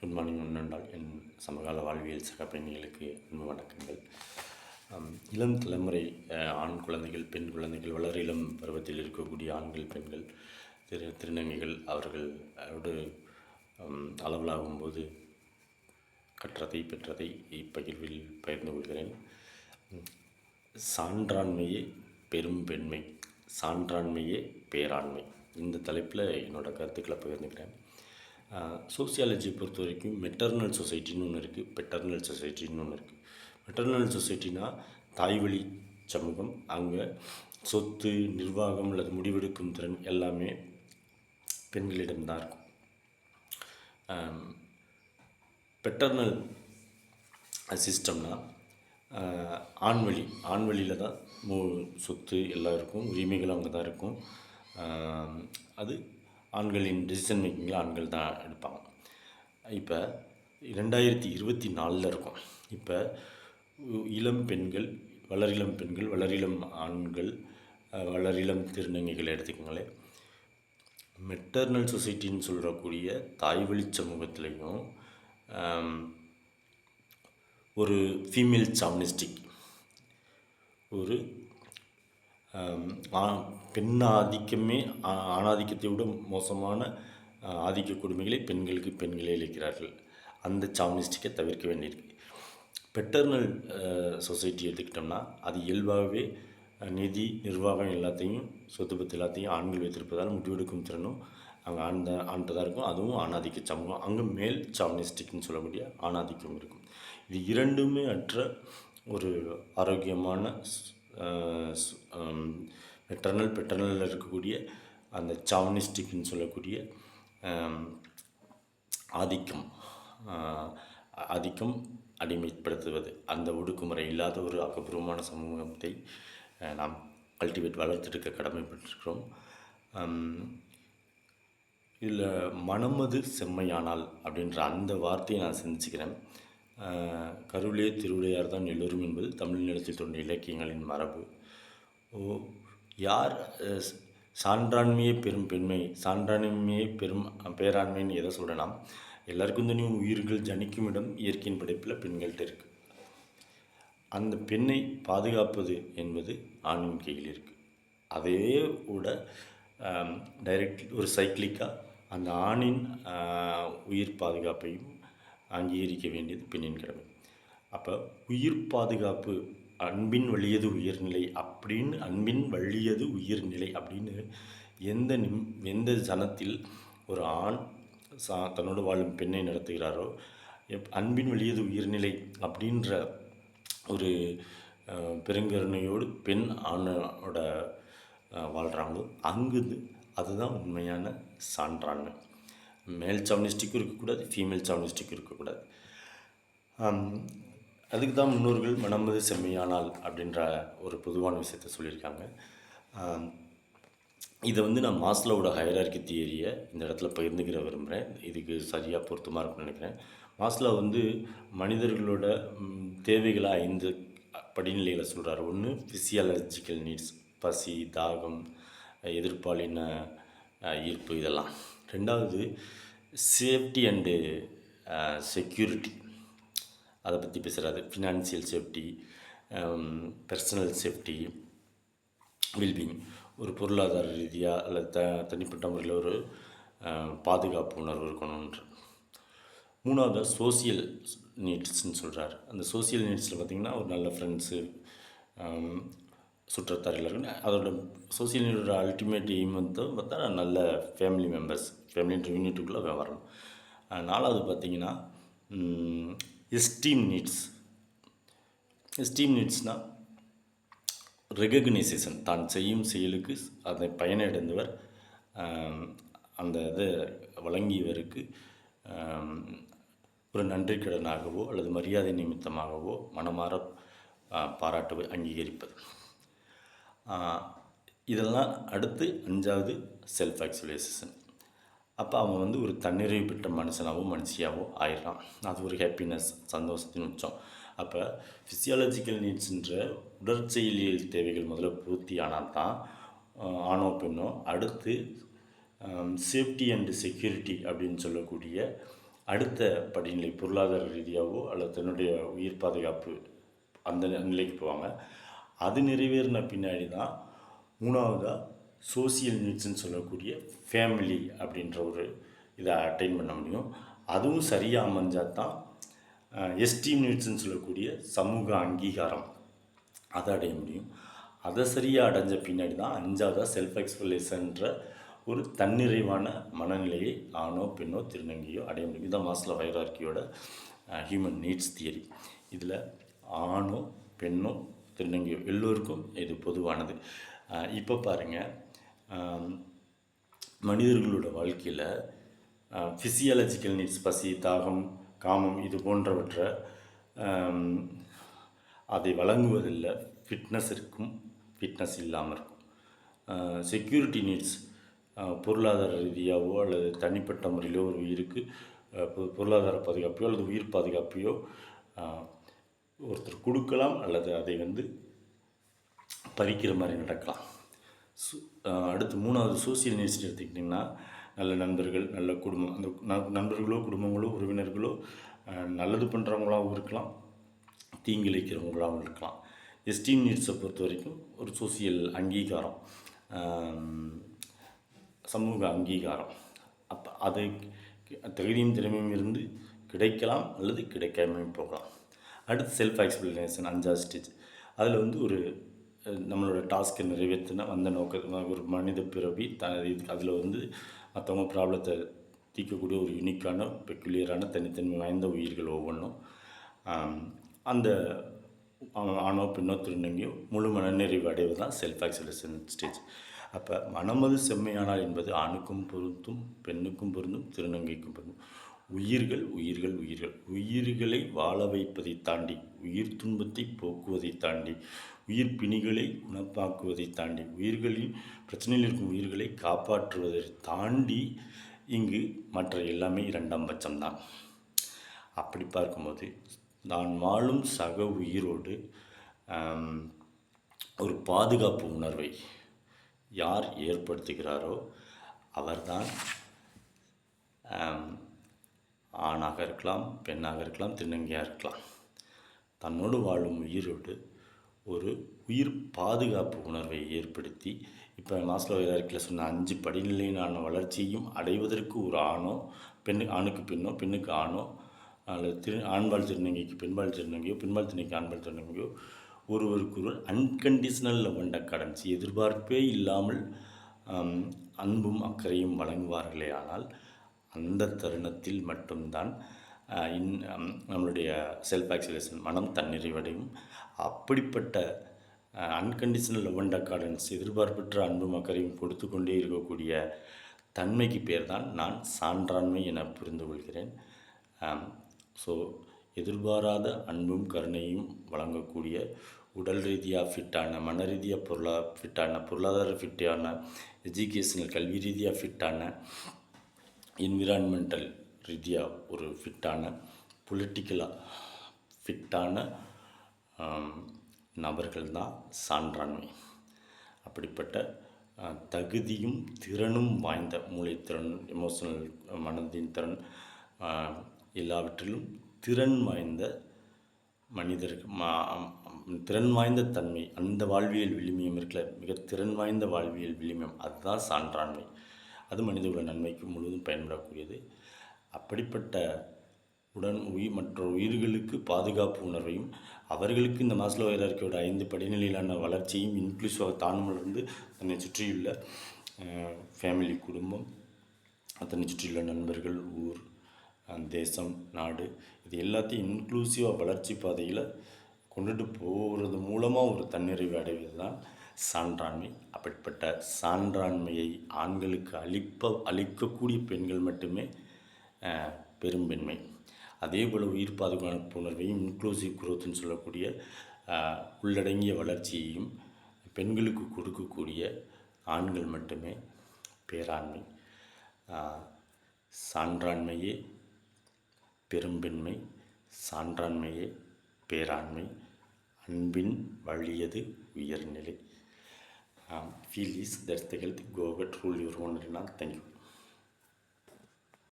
Good morning ஒன்றென்றால் என் சமகால வாழ்வியல் சக பெண்களுக்கு அன்பு வணக்கங்கள். இளம் தலைமுறை ஆண் குழந்தைகள் பெண் குழந்தைகள் வளர் இளம் பருவத்தில் இருக்கக்கூடிய ஆண்கள் பெண்கள் திரு திருநங்கைகள் அவர்கள் அளவலாகும் அளவலாகும்போது கற்றதை பெற்றதை இப்பகிர்வில் பகிர்ந்து கொள்கிறேன். சான்றாண்மையே பெரும் பெண்மை. சான்றாண்மையே பேராண்மை. இந்த தலைப்பில் என்னோட கருத்துக்களை பகிர்ந்துக்கிறேன். சோசியாலஜி பொறுத்த வரைக்கும் மெட்டர்னல் சொசைட்டின்னு ஒன்று இருக்குது பெட்டர்னல் சொசைட்டின்னு ஒன்று இருக்குது மெட்டர்னல் சொசைட்டினா தாய்வழி சமூகம் அங்கே சொத்து நிர்வாகம் அல்லது முடிவெடுக்கும் திறன் எல்லாமே பெண்களிடம்தான் இருக்கும். பெட்டர்னல் சிஸ்டம்னா ஆண்வழி ஆண்வழியில் தான் மூ சொத்து எல்லாம் இருக்கும் உரிமைகள் அங்கே தான் இருக்கும் அது ஆண்களின் டிசிஷன் மேக்கிங்கில் ஆண்கள் தான் எடுப்பாங்க. இப்போ ரெண்டாயிரத்தி இருபத்தி நாலில் இருக்கும். இப்போ இளம் பெண்கள் வளரிளம் பெண்கள் வளரிளம் ஆண்கள் வளரிளம் திருநங்கைகளை எடுத்துக்கோங்களேன் மெட்டர்னல் சொசைட்டின்னு சொல்கிறக்கூடிய தாய்வழி சமூகத்திலையும் ஒரு ஃபீமேல் சாம்னிஸ்டிக் ஒரு பெண் ஆதிக்கமே ஆணாதிக்கத்தை விட மோசமான ஆதிக்க கொடுமைகளை பெண்களுக்கு பெண்களே இழைக்கிறார்கள். அந்த சாமிஸ்டிக்கை தவிர்க்க வேண்டியிருக்கு. பெட்டர்னல் சொசைட்டி எடுத்துக்கிட்டோம்னா அது இயல்பாகவே நிதி நிர்வாகம் எல்லாத்தையும் சொத்து பத்து எல்லாத்தையும் ஆண்கள் வைத்திருப்பதால் முடிவெடுக்கும் திறனும் அங்கே ஆண் தான் தான் இருக்கும். அதுவும் ஆணாதிக்க சமூகம் அங்கே மேல் சாம்னிஸ்டிக்னு சொல்லக்கூடிய ஆணாதிக்கம் இருக்கும். இது இரண்டுமே அற்ற ஒரு ஆரோக்கியமான மெட்டர்னல் பெட்டர்னலில் இருக்கக்கூடிய அந்த சாவனிஸ்டிக்னு சொல்லக்கூடிய ஆதிக்கம் ஆதிக்கம் அடிமைப்படுத்துவது. அந்த ஒடுக்குமுறை இல்லாத ஒரு ஆக்கப்பூர்வமான சமூகத்தை நாம் கல்டிவேட் வளர்த்தெடுக்க கடமைப்பட்டிருக்கிறோம். இதில் மனமது செம்மையானால் அப்படின்ற அந்த வார்த்தையை நான் சிந்திச்சுக்கிறேன். கருவிலே திருவிளையார் தான் எல்லோரும் என்பது தமிழ் நிலத்தில் தோன்றிய இலக்கியங்களின் மரபு. ஓ யார் சான்றாண்மையே பெரும் பெண்மை சான்றாண்மையே பெரும் பேராண்மைன்னு எதை சொல்லலாம்? எல்லாருக்கும் தனியும் உயிர்கள் ஜனிக்கும் இடம் இயற்கையின் படைப்பில் பெண்கள்கிட்ட இருக்குது அந்த பெண்ணை பாதுகாப்பது என்பது ஆணின் கையில் இருக்குது அதே கூட டைரக்ட் ஒரு சைக்கிளிக்காக அந்த ஆணின் உயிர் பாதுகாப்பையும் அங்கீகரிக்க வேண்டியது பெண்ணின் கடமை அப்போ உயிர் பாதுகாப்பு அன்பின் வழியது உயர்நிலை அப்படின்னு அன்பின் வழியது உயிர்நிலை அப்படின்னு எந்த நிம் எந்த ஜனத்தில் ஒரு ஆண் சா தன்னோடு வாழும் பெண்ணை நடத்துகிறாரோ எப் அன்பின் வழியது உயிர்நிலை அப்படின்ற ஒரு பெருங்கருணையோடு பெண் ஆணோட வாழ்கிறாங்களோ அங்குது அதுதான் உண்மையான சான்றாண்மை. மேல் சாவனிஸ்டிக்கும் இருக்கக்கூடாது ஃபீமேல் சாவனிஸ்டிக்கும் இருக்கக்கூடாது. அதுக்கு தான் முன்னோர்கள் மனமது செம்மையானால் அப்படின்ற ஒரு பொதுவான விஷயத்த சொல்லியிருக்காங்க. இதை வந்து நான் மாஸ்லோட ஹைரார்கி தியரியை இந்த இடத்துல பகிர்ந்துக்கிற விரும்புகிறேன் இதுக்கு சரியாக பொருத்தமாக இருக்கும்னு நினைக்கிறேன். மாஸ்லோ வந்து மனிதர்களோட தேவைகளை ஐந்து படிநிலைகளை சொல்கிறார் ஒன்று ஃபிசியாலஜிக்கல் நீட்ஸ் பசி தாகம் எதிர்பாலின ஈர்ப்பு இதெல்லாம். ரெண்டாவது சேஃப்டி அண்டு செக்யூரிட்டி. அதை பற்றி பேசுகிறாரு financial safety personal safety wellbeing ஒரு பொருளாதார ரீதியாக அல்லது த தனிப்பட்ட முறையில் ஒரு பாதுகாப்பு உணர்வு இருக்கணுன்ற மூணாவது சோசியல் நீட்ஸ்ன்னு சொல்கிறார் அந்த சோசியல் நீட்ஸில் பார்த்திங்கன்னா ஒரு நல்ல ஃப்ரெண்ட்ஸு சுற்றத்தார் எல்லாரும் அதோட சோசியல் நீடோட அல்டிமேட் எய்ம் வந்து பார்த்தா நல்ல ஃபேமிலி மெம்பர்ஸ் ஃபேமிலின்ற யூனிட்டுக்குள்ளே வரணும். நாலாவது பார்த்திங்கன்னா எஸ்டீம் நீட்ஸ் எஸ்டீம் நீட்ஸ்னால் ரெகக்னைசேஷன் தான் செய்யும் செயலுக்கு அதை பயனடைந்தவர் அந்த இதை வழங்கியவருக்கு ஒரு நன்றிக்கடனாகவோ அல்லது மரியாதை நிமித்தமாகவோ மனமாற ஆ, பாராட்டுவை அங்கீகரிப்பது. இதெல்லாம் அடுத்து அஞ்சாவது செல்ஃப் ஆக்சுவலைசேஷன் அப்போ அவன் வந்து ஒரு தன்னிறைவு பெற்ற மனுஷனாகவோ மனுஷியாவோ ஆயிடலாம். அது ஒரு ஹாப்பினஸ் சந்தோஷத்தின் உச்சம். அப்போ ஃபிசியாலஜிக்கல் நீட்ஸ்ன்ற உடற்செயலியல் தேவைகள் முதல்ல பூர்த்தி ஆனால் தான் ஆணோ பெண்ணோ அடுத்து சேஃப்டி அண்டு செக்யூரிட்டி அப்படின்னு சொல்லக்கூடிய அடுத்த படிநிலை பொருளாதார ரீதியாகவோ அல்லது தன்னுடைய உயிர் பாதுகாப்பு அந்த நிலைக்கு போவாங்க. அது நிறைவேறின பின்னாடி தான் மூணாவதாக சோசியல் நீட்ஸ்ன்னு சொல்லக்கூடிய ஃபேமிலி அப்படின்ற ஒரு இதை அட்டைன் பண்ண முடியும். அதுவும் சரியாக அமைஞ்சால் தான் எஸ்டீம் நீட்ஸ்ன்னு சொல்லக்கூடிய சமூக அங்கீகாரம் அதை அடைய முடியும். அதை சரியாக அடைஞ்ச பின்னாடி தான் அஞ்சாவதாக செல்ஃப் எக்ஸ்பிளேஷன்ற ஒரு தன்னிறைவான மனநிலையை ஆணோ பெண்ணோ திருநங்கையோ அடைய முடியும். இதுதான் மாஸ்ல வைரார்கியோட ஹியூமன் நீட்ஸ் தியரி இதில் ஆணோ பெண்ணோ திருநங்கையோ எல்லோருக்கும் இது பொதுவானது. இப்போ பாருங்கள் மனிதர்களோட வாழ்க்கையில் ஃபிசியாலஜிக்கல் நீட்ஸ் பசி தாகம் காமம் இது போன்றவற்றை அதை வழங்குவதில்லை. ஃபிட்னஸ் இருக்கும் ஃபிட்னஸ் இல்லாமல் இருக்கும். செக்யூரிட்டி நீட்ஸ் பொருளாதார ரீதியாகவோ அல்லது தனிப்பட்ட முறையிலோ ஒரு உயிருக்கு பொருளாதார பாதுகாப்பையோ அல்லது உயிர் பாதுகாப்பையோ ஒருத்தர் கொடுக்கலாம் அல்லது அதை வந்து பறிக்கிற மாதிரி நடக்கலாம். சு அடுத்து மூணாவது சோசியல் நீட்ஸ் எடுத்துக்கிட்டிங்கன்னா நல்ல நண்பர்கள் நல்ல குடும்பம் அந்த ந- நண்பர்களோ குடும்பங்களோ உறவினர்களோ நல்லது பண்ணுறவங்களாகவும் இருக்கலாம். தீங்கிழைக்கிறவங்களாகவும் இருக்கலாம். எஸ்டீம் நீட்ஸை பொறுத்த வரைக்கும் ஒரு சோசியல் அங்கீகாரம். சமூக அங்கீகாரம். அப்போ அது தகுதியும் திறமையும் இருந்து கிடைக்கலாம் அல்லது கிடைக்காமையும் போகலாம். அடுத்து செல்ஃப் எக்ஸ்பிளனேஷன் அஞ்சாவது ஸ்டேஜ் அதில் வந்து ஒரு நம்மளோட டாஸ்க்கை நிறைவேற்றின வந்த நோக்க ஒரு மனித பிறவி த இது அதில் வந்து மற்றவங்க ப்ராப்ளத்தை தீர்க்கக்கூடிய ஒரு யூனிக்கான பெக்குலியரான தனித்தன்மை வாய்ந்த உயிர்கள் ஒவ்வொன்றும். அந்த ஆணோ பெண்ணோ திருநங்கையோ முழு மனநிறைவு அடைவது தான் செல்ஃப் ஆக்சுவலேஷன் ஸ்டேஜ் அப்போ மனமது செம்மையானால் என்பது ஆணுக்கும் பொருந்தும் பெண்ணுக்கும் பொருந்தும் திருநங்கைக்கும் பொருந்தும். உயிர்கள் உயிர்கள் உயிர்கள். உயிர்களை வாழ வைப்பதை தாண்டி உயிர் துன்பத்தை போக்குவதை தாண்டி உயிர் பிணிகளை குணப்பாக்குவதை தாண்டி உயிர்களின் பிரச்சனையில் இருக்கும் உயிர்களை காப்பாற்றுவதை தாண்டி இங்கு மற்ற எல்லாமே இரண்டாம் பட்சம்தான். அப்படி பார்க்கும்போது நான் வாழும் சக உயிரோடு ஒரு பாதுகாப்பு உணர்வை யார் ஏற்படுத்துகிறாரோ அவர்தான் ஆணாக இருக்கலாம் பெண்ணாக இருக்கலாம் திருநங்கையாக இருக்கலாம். தன்னோடு வாழும் உயிரோடு ஒரு உயிர் பாதுகாப்பு உணர்வை ஏற்படுத்தி இப்போ மாஸ்லோ இலக்கில் சொன்ன அஞ்சு படிநிலையிலான வளர்ச்சியையும் அடைவதற்கு ஒரு ஆணோ பெண்ணு ஆணுக்கு பெண்ணோ பெண்ணுக்கு ஆணோ அல்லது திரு ஆண்பால் திருநங்கைக்கு பெண்பால் திருநங்கையோ பெண்பால் திருநங்கைக்கு ஆண்பால் திருநங்கையோ ஒருவருக்கு ஒருவர் அன்கண்டிஷனல் லவ் அண்ட் எதிர்பார்ப்பே இல்லாமல் அன்பும் அக்கறையும் வழங்குவார்களே ஆனால் அந்த தருணத்தில் மட்டும்தான் இன் நம்மளுடைய செல்ஃப் ஆக்சிலேஷன் மனம் தன்னிறைவடையும். அப்படிப்பட்ட அன்கண்டிஷனல் லவ் அண்ட் அக்காடன்ஸ் எதிர்பார்ப்பற்ற அன்பும் அக்கறையும் கொடுத்து கொண்டே இருக்கக்கூடிய தன்மைக்கு பேர் தான் நான் சான்றாண்மை என புரிந்து கொள்கிறேன். ஸோ எதிர்பாராத அன்பும் கருணையும் வழங்கக்கூடிய உடல் ரீதியாக ஃபிட்டான மன ரீதியாக பொருளா ஃபிட்டான பொருளாதார ஃபிட்டான எஜுகேஷனல் கல்வி ரீதியாக ஃபிட்டான என்விரான்மெண்டல் ரீதியாக ஒரு ஃபிட்டான பொலிட்டிக்கலாக ஃபிட்டான நபர்கள் தான் சான்றாண்மை அப்படிப்பட்ட தகுதியும் திறனும் வாய்ந்த மூளைத்திறன் எமோஷனல் மனதின் திறன் எல்லாவற்றிலும் திறன் வாய்ந்த மனிதருக்கு மா- திறன் வாய்ந்த தன்மை அந்த வாழ்வியல் விளிமியம் இருக்கல மிக திறன் வாய்ந்த வாழ்வியல் விளிமியம் அதுதான் சான்றாண்மை அது மனிதகுல நன்மைக்கு முழுவதும் பயன்படக்கூடியது. அப்படிப்பட்ட உடன் உயிர் மற்ற உயிர்களுக்கு பாதுகாப்பு உணர்வையும் அவர்களுக்கு இந்த மாஸ்லோ ஹைரார்க்கியோட ஐந்து படிநிலையிலான வளர்ச்சியும் இன்க்ளூசிவாக தான் தன்னை சுற்றியுள்ள ஃபேமிலி குடும்பம் தன்னை சுற்றியுள்ள நண்பர்கள் ஊர் தேசம் நாடு இது எல்லாத்தையும் இன்க்ளூசிவாக வளர்ச்சி பாதையில் கொண்டுட்டு போகிறது மூலமாக ஒரு தன்னிறைவு அடைவது தான் சான்றாண்மை அப்படிப்பட்ட சான்றாண்மையை ஆண்களுக்கு அளிப்ப அளிக்கக்கூடிய பெண்கள் மட்டுமே பெரும்பெண்மை. அதே போல் உயிர் பாதுகாப்பு உணர்வையும் இன்க்ளூசிவ் குரோத்துன்னு சொல்லக்கூடிய உள்ளடங்கிய வளர்ச்சியையும் பெண்களுக்கு கொடுக்கக்கூடிய ஆண்கள் மட்டுமே பேராண்மை. சான்றாண்மையே பெரும்பெண்மை சான்றாண்மையே பேராண்மை அன்பின் வழியது உயர்நிலை. um, feel is that's the healthy go get rule your own thank you